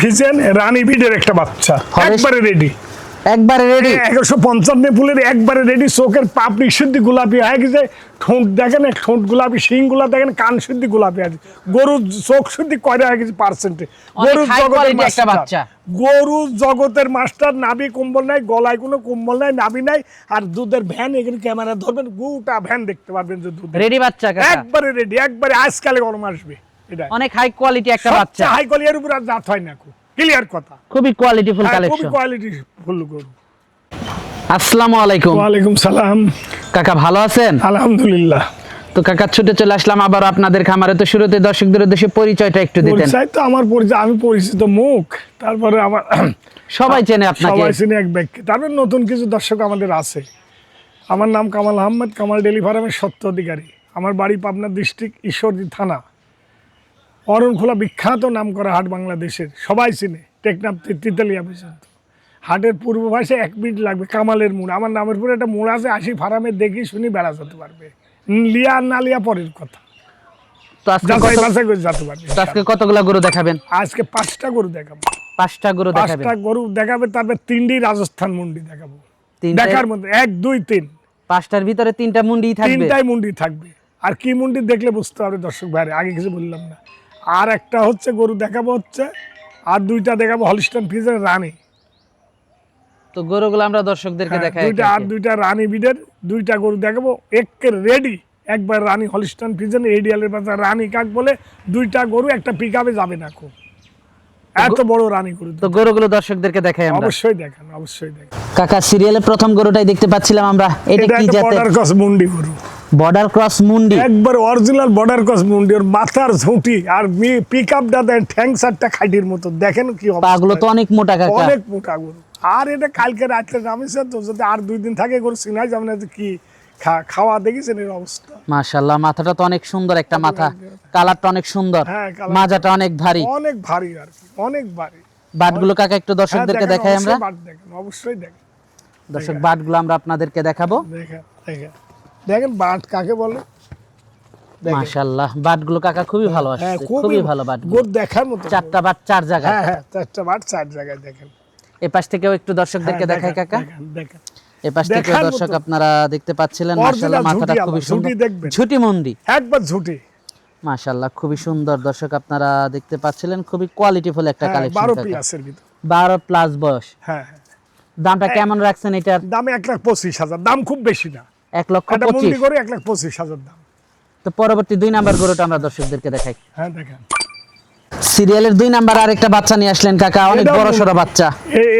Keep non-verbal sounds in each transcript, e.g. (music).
Friesian রানী বিডের একটা বাচ্চা। একবারে রেডি একবারে রেডি একশো পঞ্চান্ন ফুলের একবারে রেডি চোখের পাপড়ি শুদ্ধি গোলাপি হয়ে গেছে। ঠোঁট দেখেন ঠোঁট গোলাপি শিংগুলা দেখেন কান শুদ্ধি গোলাপি আছে গরুর চোখ শুদ্ধি হয়ে গেছে পার্সেন্টে গরুর high জগতের মাস্টার বাচ্চা। গরু জগতের মাস্টার নাভি কম্বল নাই গলায় কোনো কম্বল নাই নাভি নাই আর দুধের ভ্যান এখানে ক্যামেরা ধরবেন গোটা ভ্যান দেখতে পারবেন যে দুধ রেডি বাচ্চা একবারে রেডি একবারে আজকালে গরম আসবে। অনেক হাই কোয়ালিটি একটা বাচ্চা। হাই কোয়ালিটির উপর আর জাত হয় না ক্লিয়ার কথা। খুবই কোয়ালিটিফুল হ্যাঁ, খুবই কালেকশন গরু। আসসালামু আলাইকুম। ওয়ালাইকুম সালাম। কাকা ভালো আছেন? আলহামদুলিল্লাহ। তো কাকা ছুটে চলে আসলাম আবার আপনাদের খামারে। তো শুরুতে দর্শকদের উদ্দেশ্যে পরিচয়টা একটু দিতেন। পরিচয় তো আমার পরিচয় আমি পরিচিত মুখ তারপরে আমার (coughs) সবাই চেনে আপনাকে। সবাই চিনি এক ব্যক্তি। তারপরে নতুন কিছু দর্শক আমাদের আছে। আমার নাম কামাল আহমেদ কামাল ডেলি ফার্মের সত্য অধিকারী। আমার বাড়ি পাবনা ডিস্ট্রিক্ট ঈশ্বরদী থানা। অরণখোলা বিখ্যাত নাম করা হাট বাংলাদেশের সবাই চিনে টেকনাফ তিতালিয়া পর্যন্ত হাটের পূর্ব ভাষায় এক মিনিট লাগবে কামালের মোড়। আমার নামের পরে একটা মোড় আছে আসি ফার্মে দেখি শুনি বেড়া যেতে পারবে। লিয়া আর না লিয়া পরের কথা। আজকে পারবে কতগুলা গরু দেখাবেন? আজকে পাঁচটা গরু দেখাবো। পাঁচটা গরু দেখাবেন। পাঁচটা গরু দেখাবে তারপর তিনটি রাজস্থান মুন্ডি দেখাবো। দেখার মধ্যে এক দুই তিন। পাঁচটার ভিতরে তিনটা মুন্ডি থাকবে? তিনটাই মুন্ডি থাকবে। আর কি মুন্ডি দেখলে বুঝতে হবে দর্শক ভাইরে আগে কিছু বললাম না। আর একটা হচ্ছে গরু দেখাবো হচ্ছে আর দুইটা দেখাবো হলিস্টন ফিজের রানী। তো গরুগুলো আমরা দর্শকদেরকে হ্যাঁ, দেখাই দুইটা আর দুইটা রানী বিডের দুইটা গরু দেখাবো একের রেডি একবার রানী হলিস্টন ফিজেন এডিয়ালের পাশে রানী কাক বলে দুইটা গরু একটা পিক যাবে না খুব। এত বড় রানী গরু। তো গরুগুলো দর্শকদেরকে দেখাই আমরা। অবশ্যই দেখান অবশ্যই দেখান। কাকা সিরিয়ালের প্রথম গরুটাই দেখতে পাচ্ছিলাম আমরা এটা কি জাতের? বর্ডার ক্রস মুন্ডি গরু। বর্ডার ক্রস মুন্ডি। একবার অরিজিনাল বর্ডার ক্রস মুন্ডি ওর মাথার ঝুঁটি আর পিক আপ দাদা ঠ্যাং সারটা খাইটির মতো। দেখেন কি অবস্থা। পাগুলো তো অনেক মোটা কাকা। অনেক মোটা গরু। আর এটা কালকে রাত্রে নামিছে তো যদি আর দুই দিন থাকে গরু চিনাই যাবে না কি খাওয়া দেখেছেন এর অবস্থা? মাশাআল্লাহ মাথাটা তো অনেক সুন্দর একটা মাথা। কালারটা অনেক সুন্দর। হ্যাঁ, মাজাটা অনেক ভারী। অনেক ভারী আর কি অনেক ভারী। বাটগুলো কাকা একটু হ্যাঁ, দর্শকদেরকে দেখাই আমরা। বাট দেখেন অবশ্যই দেখেন। দর্শক বাটগুলো আমরা আপনাদেরকে দেখাবো। দেখেন দেখেন। দেখেন বাট কাকে বলে? দেখেন। মাশাআল্লাহ বাটগুলো কাকা খুবই ভালো হ্যাঁ আসছে খুবই ভালো বাট গোট দেখার মতো। চারটা বাট চার জায়গায়। হ্যাঁ হ্যাঁ চারটা বাট চার জায়গায় দেখেন। এ পাশ থেকেও একটু দর্শকদেরকে হ্যাঁ, দেখাই কাকা। দেখেন, দেখেন। এ পাশ থেকে দর্শক আপনারা দেখতে পাচ্ছিলেন মাশাআল্লাহ মাথাটা খুবই সুন্দর। ঝুঁটি মন্ডি। একবার ঝুটি। মাশাআল্লাহ খুবই সুন্দর দর্শক আপনারা দেখতে পাচ্ছিলেন খুবই কোয়ালিটিফুল একটা হ্যাঁ, কালেকশন বারো প্লাসের ভিতর। বারো প্লাস বয়স। হ্যাঁ হ্যাঁ। দামটা কেমন রাখছেন এটার? দাম এক লাখ পঁচিশ হাজার দাম খুব বেশি না। এক লক্ষ পঁচিশ। করে এক লাখ পঁচিশ হাজার দাম। তো পরবর্তী দুই নাম্বার গরুটা আমরা দর্শকদেরকে দেখাই। হ্যাঁ দেখেন। সিরিয়ালের দুই নাম্বার আরেকটা বাচ্চা নিয়ে আসলেন কাকা অনেক বড়। সড়ো বাচ্চা।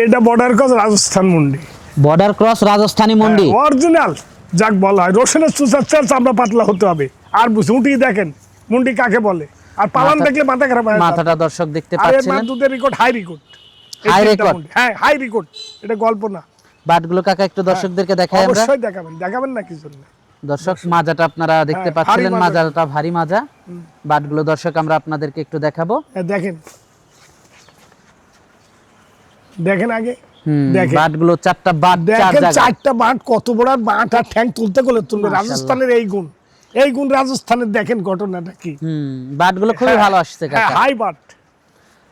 এটা border cross Rajasthan Mandi. Border cross Rajasthani Mandi. Original যাক বলা হয়। রসুনের চাল চামড়া পাতলা হতে হবে। আর ঝুঁটি দেখেন মুন্ডি কাকে বলে? আর পালান দেখলে মাথা খারাপ হয়। মাথাটা দর্শক দেখতে আর পাচ্ছিলেন। মা দুধের record high record High record? হ্যাঁ হাই রেকর্ড এটা গল্প না। বাটগুলো কাকা একটু দর্শকদেরকে দেখাই আমরা। অবশ্যই দেখাবেন দেখাবেন না কি জন্য? দর্শক মাজাটা আপনারা দেখতে হ্যাঁ, পাচ্ছিলেন মাজাটা ভারী মাজা। বাটগুলো দর্শক আমরা আপনাদেরকে একটু দেখাবো। হ্যাঁ, দেখেন। দেখেন আগে। দেখেন। বাটগুলো চারটা বাট দেখেন চারটা বাঁট কত বড় বাঁট আর ঠ্যাং তুলতে গেলে তুলবে। রাজস্থানের এই গুণ। এই গুণ রাজস্থানের দেখেন ঘটনাটা কি। বাটগুলো খুবই ভালো আসছে হ্যাঁ কাকা। হাই বাট।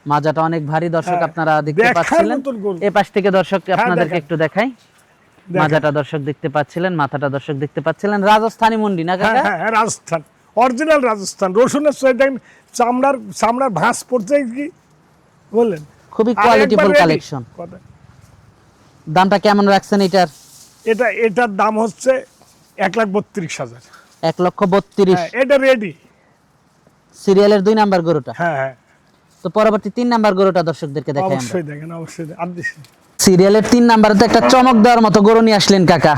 মাজাটা অনেক ভারী দর্শক হ্যাঁ, আপনারা দেখতে পাচ্ছিলেন। এ পাশ থেকে দর্শক আপনাদেরকে একটু দেখাই। মাজাটা দর্শক দেখতে পাচ্ছিলেন মাথাটা দর্শক দেখতে পাচ্ছিলেন। রাজস্থানী মন্ডি না হ্যাঁ কাকা? হ্যাঁ হ্যাঁ, রাজস্থান। অরিজিনাল রাজস্থান। রসুনের সঙ্গে দেখেন চামড়ার চামড়ার ভাঁজ পড়ছে কি? বললেন। খুবই কোয়ালিটিফুল কালেকশন দামটা কেমন রাখছেন এটার? এটা এটার দাম হচ্ছে এক লাখ বত্রিশ হাজার। এক লক্ষ বত্রিশ। হ্যাঁ এটা রেডি সিরিয়ালের দুই নাম্বার গরুটা? হ্যাঁ হ্যাঁ। তো পরবর্তী তিন নাম্বার গরুটা দর্শকদেরকে দেখাই অবশ্যই দেখেন অবশ্যই সিরিয়ালের তিন নাম্বারে তো একটা চমক দেওয়ার মতো গরু নিয়ে আসলেন কাকা।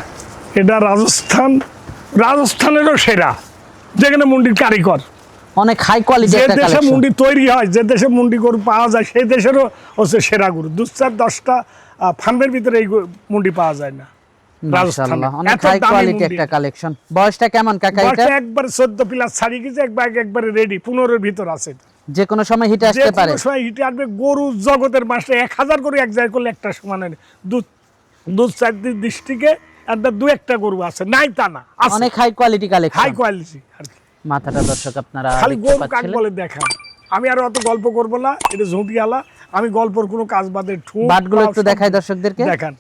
এটা রাজস্থান রাজস্থানেরও সেরা। যেখানে মুন্ডির কারিগর। অনেক হাই কোয়ালিটি যে দেশে মুন্ডি তৈরি হয় যে দেশে মুন্ডি গরু পাওয়া যায় সেই দেশেরও হচ্ছে সেরা গরু। দু চার দশটা ফার্মের ভিতরে এই মুন্ডি পাওয়া যায় না। অনেক হাই কোয়ালিটি একটা কালেকশন বয়সটা কেমন কাকা এটা? বয়সটা একবার চোদ্দ প্লাস ছাড়িয়ে গেছে একবার একবারে রেডি পনেরোর ভিতর আছে। যে কোনো সময় হিটে আসতে পারে। কোনো সময় হিটে আসবে গরু জগতের মাসে এক হাজার করে এক জায়গায় করলে একটা সমান হয় না। দু দু চার ডিস্ট্রিক্টে একটা দু একটা গরু আছে নাই তা না অনেক high quality collection high quality আর কি। মাথাটা দর্শক আপনারা খালি গরু কাক বলে দেখান। আমি আর অত গল্প করব না এটা ঝুঁটি আলা আমি গল্পর কোনো কাজ বাদে ঠুঁ বাটগুলো একটু দেখাই দর্শকদেরকে। দেখান।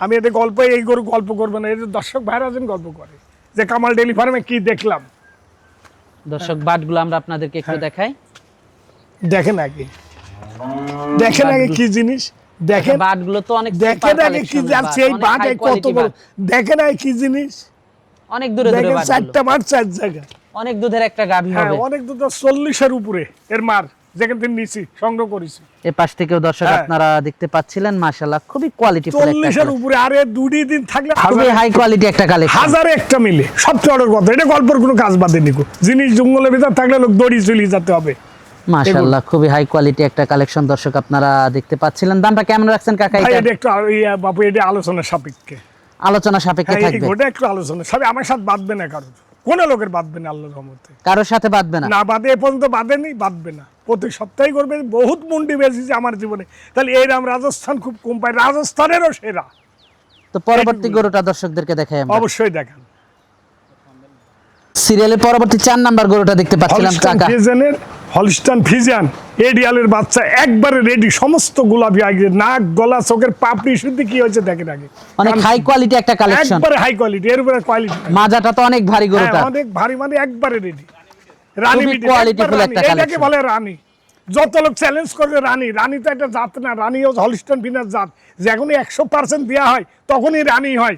আমি এতে গল্প এই গরু গল্প করব না এই দর্শক ভাইরা আছেন গল্প করে। যে কামাল ডেলি ফার্মে কি দেখলাম। দর্শক বাটগুলো আমরা আপনাদেরকে একটু হ্যাঁ। দেখাই। দেখেন আগে। দেখেন আগে কি জিনিস? দেখেন বাটগুলো তো অনেক দেখেন আগে কি যাচ্ছে এই বাট কত বড়? দেখেন আগে কি জিনিস? অনেক দূরে দূরে দেখেন চারটা বাট চার জায়গা। অনেক দুধের একটা গাভী হ্যাঁ হবে। অনেক দুটো চল্লিশের উপরে এর মার যেখান থেকে নিছি সংগ্রহ করেছি। পাশ থেকেও দর্শক হ্যাঁ। আপনারা দেখতে পাচ্ছিলেন মাশাআল্লাহ খুবই কোয়ালিটিফুল একটা চল্লিশের collection। উপরে আরে দুটি দিন থাকলে খুবই হাই কোয়ালিটি একটা কালেকশন হাজারে একটা মিলে। সবচেয়ে বড় কথা এটা গল্পের কোনো কাজ বাদে নিকো। জিনিস জঙ্গলের ভিতর থাকলে লোক দড়ি চলি যেতে হবে। মাশাআল্লাহ খুবই হাই কোয়ালিটি একটা কালেকশন দর্শক আপনারা দেখতে পাচ্ছিলেন। দামটা কেমন রাখছেন কাকা এটা? এটা একটু বাপু এটা আলোচনা সাপেক্ষে। আলোচনা সাপেক্ষে হ্যাঁ, থাকবে। গোটা একটু আলোচনা। সবে আমার সাথে বাঁধবে না কারোর কোন লোকের বাঁধবে না আল্লাহর রহমতে? কারোর সাথে বাঁধবে না? না এ পর্যন্ত বাঁধেনি বাঁধবে না। প্রতি সপ্তাহে করবে বহুত মুন্ডি বেশিছে আমার জীবনে। তাহলে এই রাম রাজস্থান খুব কম পায় রাজস্থানেরও সেরা। তো পরবর্তী। গরুটা দর্শকদেরকে দেখাই আমরা। অবশ্যই দেখান। সিরিয়ালের পরবর্তী চার নাম্বার গরুটা দেখতে পাচ্ছিলাম কাকা। হলস্টান ফিজিয়ান এডিয়ালের বাচ্চা একবারে রেডি সমস্ত গোলাপি আগে নাক গলা চোখের পাপড়ি শুদ্ধ কি হয়েছে দেখেন আগে। অনেক হাই কোয়ালিটি একটা কালেকশন একবারে হাই কোয়ালিটি এর উপরে কোয়ালিটি মাজাটা তো অনেক ভারী গরুটা অনেক ভারী মানে একবারে রেডি রানী full রানী। একটা এটাকে বলে রানী। যত লোক চ্যালেঞ্জ করবে রানী রানী তো একটা জাত না রানী হচ্ছে হলিস্টন ফিনার জাত। যখনই একশো পার্সেন্ট দেওয়া হয় তখনই রানী হয়।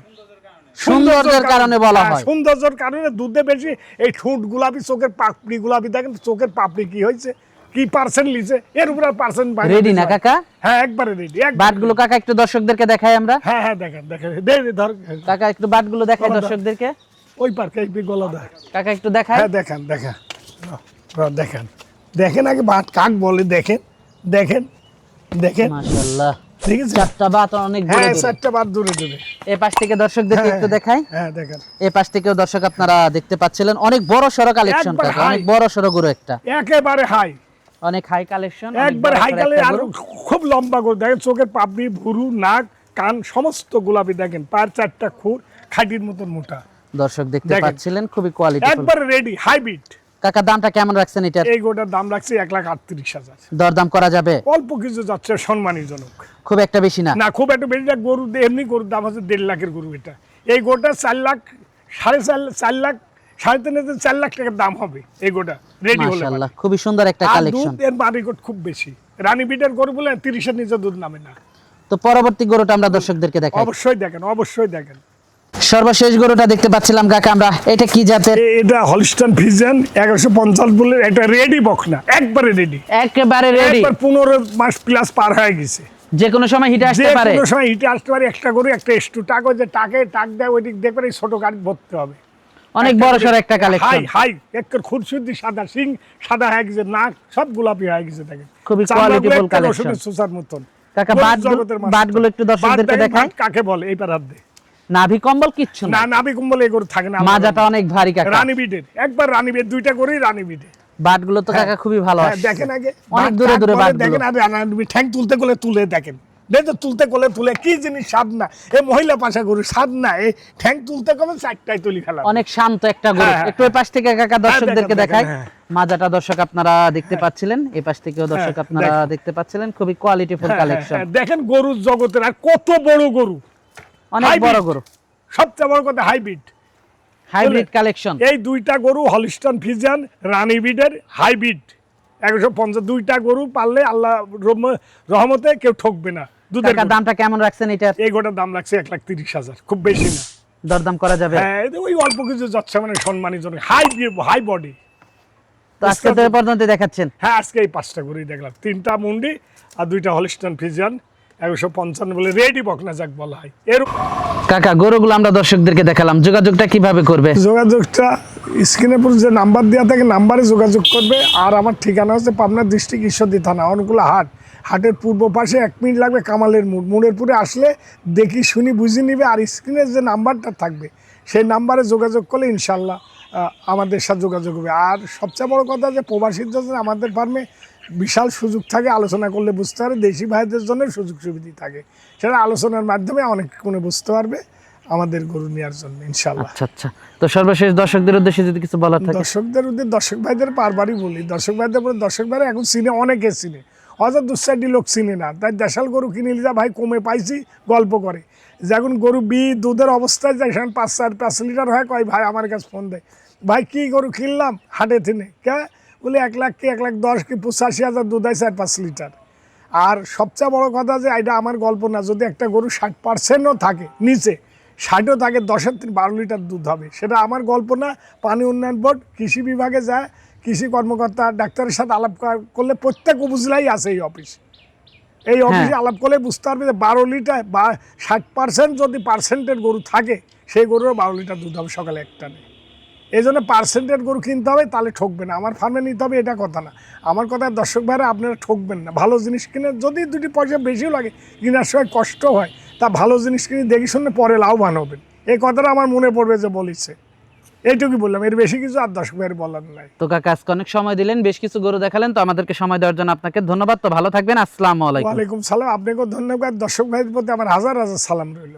সৌন্দর্যের কারণে বলা হ্যাঁ, হয়। সৌন্দর্যের কারণে দুধে বেশি এই ঠোঁট গোলাপি চোখের পাপড়ি গোলাপি দেখেন চোখের পাপড়ি কি হয়েছে? কি পার্সেন্ট লিছে? এর উপর পার্সেন্ট Ready না কাকা? হ্যাঁ একবারে রেডি বাটগুলো কাকা একটু দর্শকদেরকে দেখাই আমরা। হ্যাঁ হ্যাঁ দেখেন দেখেন দে ধর। কাকা একটু বাটগুলো দেখাই দর্শকদেরকে। ওই পার্কে এই গলা দেয়। কাকা একটু দেখাই। হ্যাঁ দেখেন দেখেন। দেখেন। দেখেন আগে বাট কাক বলে দেখেন দেখেন দেখেন। মাশাআল্লাহ। ঠিক আছে চারটা বাট অনেক দূরে হ্যাঁ দূরে। চারটা বাট দূরে দূরে। এই পাশ থেকে দর্শকদেরকে হ্যাঁ, একটু দেখাই। হ্যাঁ দেখেন। এই পাশ থেকেও দর্শক আপনারা দেখতে পাচ্ছিলেন। অনেক বড় কালেকশন অনেক বড় গরু একটা। একেবারে হাই অনেক হাই কালেকশন একবার হাই কালে আর খুব লম্বা করে দেখেন চোখের পাপড়ি ভুরু নাক কান সমস্ত গোলাপি দেখেন। পার চারটা খুর খাটির মতন মোটা। দর্শক দেখতে। পাচ্ছিলেন খুবই কোয়ালিটি একবার রেডি হাইব্রিড কাকা দামটা কেমন রাখছেন এটার? এই গোটার দাম রাখছি এক লাখ আটত্রিশ হাজার। দরদাম করা যাবে? অল্প কিছু যাচ্ছে সম্মানীজনক খুব একটা বেশি না? না খুব একটা বেশি না গরু এমনি গরুর দাম আছে দেড় লাখের গরু এটা। এই গোটা চার লাখ সাড়ে চার চার লাখ সাড়ে তিন হাজার চার লাখ টাকার দাম হবে এই গোটা। রেডি হলে খুবই সুন্দর একটা কালেকশন এর খুব বেশি। রানী বিটের গরু বলে তিরিশের নিচে দুধ নামে না। তো পরবর্তী গরুটা আমরা দর্শকদেরকে দেখাই। অবশ্যই দেখেন অবশ্যই দেখেন। সর্বশেষ গরুটা দেখতে পাচ্ছিলাম কাকা আমরা। এটা কি জাতের? এটা হলিস্টান ফিজেন এগারোশো পঞ্চাশ বলে একটা রেডি বকনা একবারে রেডি একেবারে রেডি একবার পনেরো মাস প্লাস পার হয়ে গেছে। যে কোনো সময় হিটে আসতে পারে। যে কোনো সময় হিটে আসতে পারে একটা গরু একটা একটু টাক যে টাকে টাক দেয় ওই দিক দেখবেন এই ছোট গাড়ি ভরতে হবে। অনেক বড় সর একটা হাই কালেকশন হাই একর খুরশুদ্দি সাদা সিং সাদা হয়ে গেছে নাক সব গোলাপি হয়ে গেছে দেখেন। খুবই collection। রসুনের সুসার মতন। কাকা, বাটগুলো- master। বাটগুলো একটু দর্শকদেরকে দেখাই। কাকে বলে এই পারার দে। নাভি কম্বল কিচ্ছু না না নাবি কুম্বল এই গরু থাকে না মাজাটা অনেক ভারী কাকা। রানী বিটের একবার রানী বিট দুইটা করেই রানী বিটে। বাটগুলো তো কাকা খুবই ভালো হ্যাঁ, আসছে। দেখেন আগে। অনেক দূরে দূরে বাটগুলো। দেখেন আর রানী বিট ঠ্যাং তুলতে গেলে তুলে দেখেন। দেখো তুলতে তুলে কি জিনিস স্বাদ না। এই মহিলা পাশা গরু স্বাদ না এই ঠ্যাং তুলতে গেলে চারটায় তুলি ফেলা অনেক শান্ত একটা গরু। হ্যাঁ, হ্যাঁ, একটু ওই পাশ থেকে কাকা দর্শকদেরকে দেখায় মাজাটা দর্শক আপনারা দেখতে পাচ্ছিলেন। এই পাশ থেকেও দর্শক হ্যাঁ, আপনারা দেখতে পাচ্ছিলেন। খুবই কোয়ালিটিফুল হ্যাঁ, কালেকশন হ্যাঁ, দেখেন গরুর জগতের আর কত বড় গরু। অনেক বড় গরু। সবচেয়ে বড় কথা হাইব্রিড হাইব্রিড কালেকশন এই দুইটা গরু হলিস্টন ফিজিয়ান রানী বিডের হাইব্রিড একশো পঞ্চাশ দুইটা গরু পারলে আল্লাহ রহমতে কেউ ঠকবে না। দুধের দামটা কেমন রাখছেন এটার? এই গোটার দাম লাগছে এক লাখ তিরিশ হাজার খুব বেশি না। দরদাম করা যাবে? হ্যাঁ ওই অল্প কিছু যাচ্ছে মানে সম্মানী জন্য হাই হাই বডি তো আজকে তো পর্যন্ত দেখাচ্ছেন। হ্যাঁ আজকে এই পাঁচটা গরুই দেখলাম। তিনটা মুন্ডি আর দুইটা হলিস্টন ফিজিয়ান একশো পঞ্চান্ন বলে রেডি বকনা যাক বলা হয়। এর কাকা গরুগুলো আমরা দর্শকদেরকে দেখালাম। যোগাযোগটা কীভাবে করবে? যোগাযোগটা স্ক্রিনের উপর যে নাম্বার দেওয়া থাকে নাম্বারে যোগাযোগ করবে। আর আমার ঠিকানা হচ্ছে পাবনা ডিস্ট্রিক্ট ঈশ্বরদী থানা অনুকূলা হাট। হাটের পূর্ব পাশে এক মিনিট লাগবে কামালের মোড়। মোড়ের পুরে আসলে দেখি শুনি বুঝে নিবে। আর স্ক্রিনের যে নাম্বারটা থাকবে সেই নাম্বারে যোগাযোগ করলে ইনশাল্লাহ আমাদের সাথে যোগাযোগ হবে। আর সবচেয়ে বড় কথা যে প্রবাসীর জন্য আমাদের ফার্মে বিশাল সুযোগ থাকে আলোচনা করলে বুঝতে পারে দেশি ভাইদের জন্য সুযোগ সুবিধা থাকে। সেটা আলোচনার মাধ্যমে অনেক কোনো বুঝতে পারবে আমাদের গরু নেওয়ার জন্য ইনশাল্লাহ আচ্ছা আচ্ছা। তো সর্বশেষ দর্শকদের উদ্দেশ্যে যদি কিছু বলার থাকে। দর্শকদের উদ্দেশ্যে দর্শক ভাইদের বারবারই বলি দর্শক ভাইদের বলে দর্শক ভাইরা এখন সিনে অনেকে সিনে অত দু চারটি লোক চিনে না। তাই দেশাল গরু কিনে যা ভাই কমে পাইছি গল্প করে। যখন গরু বি দুধের অবস্থায় যায় সেখানে পাঁচ চার পাঁচ লিটার হয় কয় ভাই আমার কাছে ফোন দেয় ভাই কী গরু কিনলাম হাটে থিনে কে? বলে এক লাখ কি এক লাখ দশ কি পঁচাশি হাজার দুধ হয় চার পাঁচ লিটার। আর সবচেয়ে বড় কথা যে এটা আমার গল্প না যদি একটা গরু ষাট পার্সেন্টও থাকে নিচে ষাটও থাকে দশের থেকে বারো লিটার দুধ হবে। সেটা আমার গল্প না পানি উন্নয়ন বোর্ড কৃষি বিভাগে যায় কৃষি কর্মকর্তা ডাক্তারের সাথে আলাপ করলে প্রত্যেক উপজেলায় আছে এই অফিস এই অফিসে আলাপ করলে বুঝতে পারবে যে বারো লিটার বা ষাট পার্সেন্ট যদি পার্সেন্টের গরু থাকে সেই গরুরও বারো লিটার দুধ হবে সকালে একটা নেই এই জন্য পার্সেন্টের গরু কিনতে হবে তাহলে ঠকবে না। আমার ফার্মে নিতে হবে এটা কথা না। আমার কথা দর্শক ভাইরা আপনারা ঠকবেন না। ভালো জিনিস কিনে যদি দুটি পয়সা বেশিও লাগে কেনার সময় কষ্ট হয় তা ভালো জিনিস কিনে দেখি শুনে পরে লাভবান হবেন। এই কথাটা আমার মনে পড়বে যে বলিছে। এইটুকুই বললাম এর বেশি কিছু আর দর্শক ভাইয়ের বলার নাই। তো কাকা আজকে অনেক সময় দিলেন বেশ কিছু গরু দেখালেন তো আমাদেরকে সময় দেওয়ার জন্য আপনাকে ধন্যবাদ। তো ভালো থাকবেন আসসালামু আলাইকুম। ওয়ালাইকুম সালাম আপনাকেও ধন্যবাদ। দর্শক ভাইয়ের প্রতি আমার হাজার হাজার সালাম রইল।